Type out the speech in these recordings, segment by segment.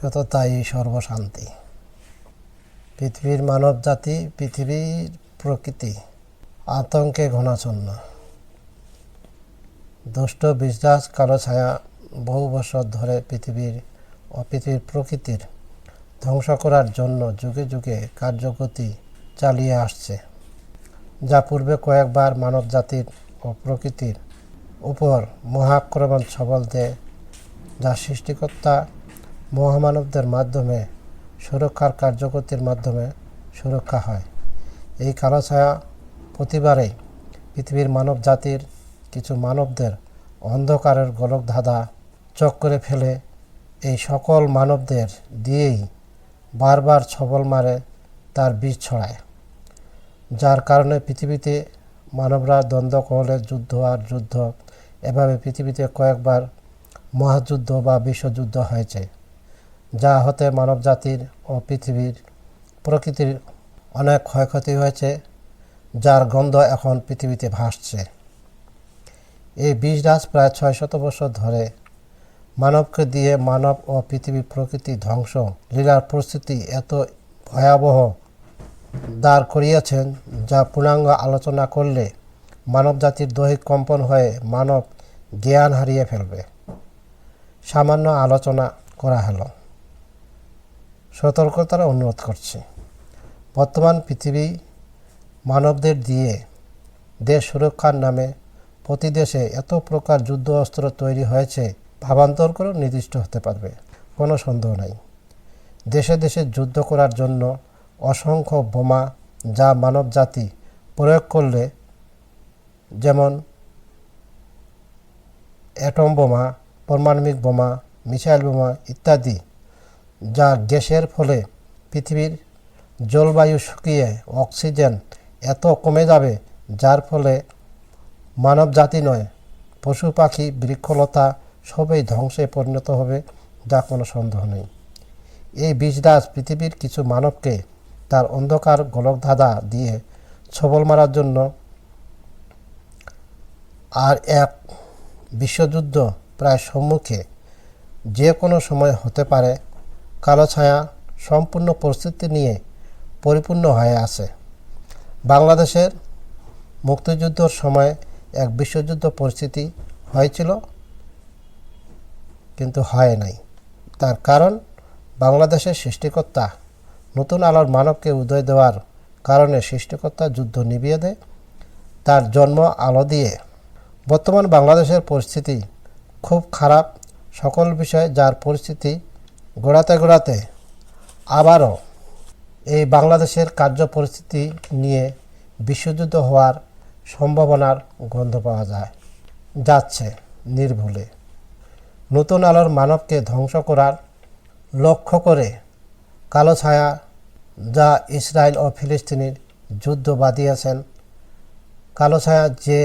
সততাই সর্বশান্তি। পৃথিবীর মানব জাতি পৃথিবীর প্রকৃতি আতঙ্কে ঘনাচ্ছন্ন। দুষ্ট বিশ্বাস, কালো ছায়া বহু বছর ধরে পৃথিবীর ও পৃথিবীর প্রকৃতির ধ্বংস করার জন্য যুগে যুগে কার্যগতি চালিয়ে আসছে, যা পূর্বে কয়েকবার মানব জাতির ও প্রকৃতির উপর মহাক্রমণ সবল দেয় যা সৃষ্টিকর্তা মহামানবদের মাধ্যমে সুরক্ষার কার্যগতির মাধ্যমে সুরক্ষা হয়। এই কালো ছায়া প্রতিবারেই পৃথিবীর মানব জাতির কিছু মানবদের অন্ধকারের গোলক ধাঁধা চক করে ফেলে এই সকল মানবদের দিয়েই বারবার ছবল মারে তার বীজ ছড়ায়। যার কারণে পৃথিবীতে মানবরা দ্বন্দ্ব কহলে যুদ্ধ আর যুদ্ধ এভাবে পৃথিবীতে কয়েকবার মহাযুদ্ধ বা বিশ্বযুদ্ধ হয়েছে। যা হতে মানব জাতির ও পৃথিবীর প্রকৃতির অনেক ক্ষয়ক্ষতি হয়েছে, যার গন্ধ এখন পৃথিবীতে ভাসছে। এই বীজরাজ প্রায় ছয় শত বছর ধরে মানবকে দিয়ে মানব ও পৃথিবী প্রকৃতি ধ্বংস, লীলার পরিস্থিতি এত ভয়াবহ দাঁড় করিয়েছেন, যা পূর্ণাঙ্গ আলোচনা করলে মানবজাতির দৈহিক কম্পন হয়ে মানব জ্ঞান হারিয়ে ফেলবে। সামান্য আলোচনা করা হলো। সতর্কতার অনুরোধ করছি। বর্তমান পৃথিবী মানবদের দিয়ে দেশ সুরক্ষার নামে প্রতি দেশে এত প্রকার যুদ্ধ অস্ত্র তৈরি হয়েছে, ভাবান্তর করেও নির্দিষ্ট হতে পারবে। কোনো সন্দেহ নাই। দেশে দেশে যুদ্ধ করার জন্য অসংখ্য বোমা যা মানব জাতি প্রয়োগ করলে, যেমন অ্যাটম বোমা পারমাণবিক বোমা, মিসাইল বোমা ইত্যাদি যা গ্যাসের ফলে পৃথিবীর জলবায়ু শুকিয়ে অক্সিজেন এত কমে যাবে, যার ফলে মানব জাতি নয়, পশু পাখি, বৃক্ষলতা সবই ধ্বংসে পরিণত হবে, যা কোনো সন্দেহ নেই। এই বিষদাস পৃথিবীর কিছু মানবকে তার অন্ধকার গোলকধাঁধা দিয়ে ছবল মারার জন্য আর এক বিশ্বযুদ্ধ প্রায় সম্মুখে যে কোনো সময় হতে পারে কালো ছায়া সম্পূর্ণ পরিস্থিতি নিয়ে পরিপূর্ণ হয়ে আছে। বাংলাদেশের মুক্তিযুদ্ধর সময় এক বিশ্বযুদ্ধ পরিস্থিতি হয়েছিল, কিন্তু হয় নাই। তার কারণ, বাংলাদেশের সৃষ্টিকর্তা নতুন আলোর মানবকে উদয় দেওয়ার কারণে সৃষ্টিকর্তা যুদ্ধ নিভিয়ে দেয়। তার জন্ম আলো দিয়ে। বর্তমান বাংলাদেশের পরিস্থিতি খুব খারাপ। সকল বিষয়ে যার পরিস্থিতি গোড়াতে গোড়াতে আবারও এই বাংলাদেশের কার্য পরিস্থিতি নিয়ে বিশ্বযুদ্ধ হওয়ার সম্ভাবনার গন্ধ পাওয়া যায়, যাচ্ছে নির্ভুলে। নতুন আলোর মানবকে ধ্বংস করার লক্ষ্য করে কালো ছায়া যা ইসরায়েল ও ফিলিস্তিনির যুদ্ধ বাঁধিয়েছেন, কালো ছায়া যে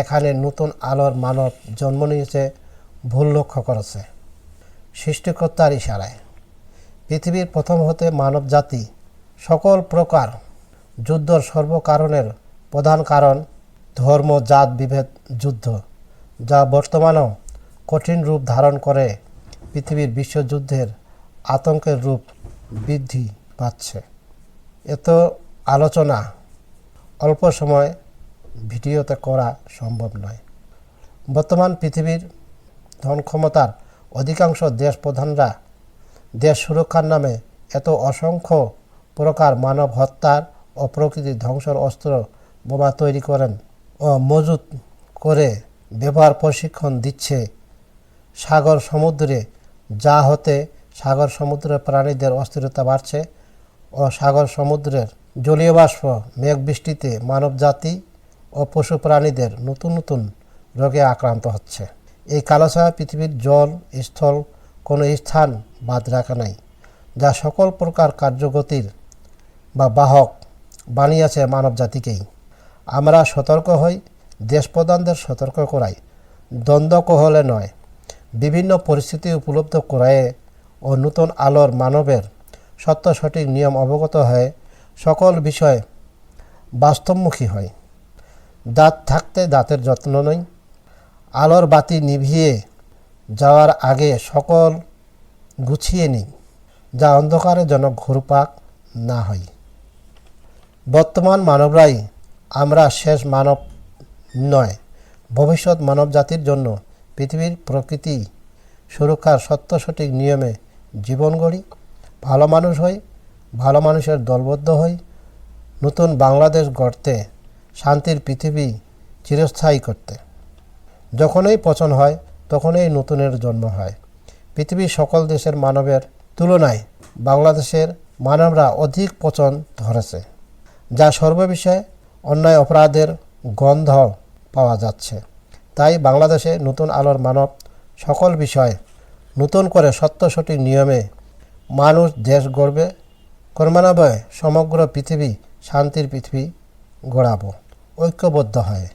এখানে নতুন আলোর মানব জন্ম নিয়েছে ভুল লক্ষ্য করেছে। সৃষ্টিকর্তার ইশারায়। পৃথিবীর প্রথম হতে মানব জাতি সকল প্রকার যুদ্ধর সর্বকারণের প্রধান কারণ ধর্ম, জাত, বিভেদ, যুদ্ধ, যা বর্তমানেও কঠিন রূপ ধারণ করে পৃথিবীর বিশ্বযুদ্ধের আতঙ্কের রূপ বৃদ্ধি পাচ্ছে। এত আলোচনা অল্প সময় ভিডিওতে করা সম্ভব নয়। বর্তমান পৃথিবীর ধন ক্ষমতার অধিকাংশ দেশ প্রধানরা দেশ সুরক্ষার নামে এত অসংখ্য প্রকার মানব হত্যার ও প্রকৃতি ধ্বংসর অস্ত্র বোমা তৈরি করেন ও মজুত করে ব্যবহার প্রশিক্ষণ দিচ্ছে। সাগর সমুদ্রে যা হতে সাগর সমুদ্রের প্রাণীদের অস্থিরতা বাড়ছে ও সাগর সমুদ্রের জলীয় বাষ্প মেঘ বৃষ্টিতে মানব জাতি ও পশু প্রাণীদের নতুন নতুন রোগে আক্রান্ত হচ্ছে। এই কালোছায়া পৃথিবীর জল, স্থল, কোনো স্থান বাদ রাখা নাই, যা সকল প্রকার কার্যগতির বা বাহক বানিয়েছে মানব জাতিকেই। আমরা সতর্ক হই দেশ প্রধানদের সতর্ক করাই, দ্বন্দ্ব কহলে নয়। বিভিন্ন পরিস্থিতি উপলব্ধ করায় ও নতুন আলোর মানবের সত্য সঠিক নিয়ম অবগত হয়ে সকল বিষয়ে বাস্তবমুখী হয়। দাঁত থাকতে দাঁতের যত্ন নই আলোর বাতি নিভিয়ে যাওয়ার আগে সকল গুছিয়ে নিই যা অন্ধকারে যেন ঘুরপাক না হয়। বর্তমান মানবরাই আমরা শেষ মানব নয়। ভবিষ্যৎ মানব জাতির জন্য পৃথিবীর প্রকৃতি সুরক্ষার সত্য সঠিক নিয়মে জীবন গড়ি, ভালো মানুষ হই, ভালো মানুষের দলবদ্ধ হই, নতুন বাংলাদেশ গড়তে, শান্তির পৃথিবী চিরস্থায়ী করতে। যখনই পচন হয়, তখনই নতুনের জন্ম হয়। পৃথিবীর সকল দেশের মানবের তুলনায় বাংলাদেশের মানবরা অধিক পচন ধরেছে, যা সর্ববিষয়ে অন্যায় অপরাধের গন্ধ পাওয়া যাচ্ছে। তাই বাংলাদেশে নতুন আলোর মানব সকল বিষয়ে নতুন করে সত্য সঠিক নিয়মে মানুষ দেশ গড়বে, ক্রমান্বয়ে সমগ্র পৃথিবী শান্তির পৃথিবী গড়াবো, ঐক্যবদ্ধ হয়।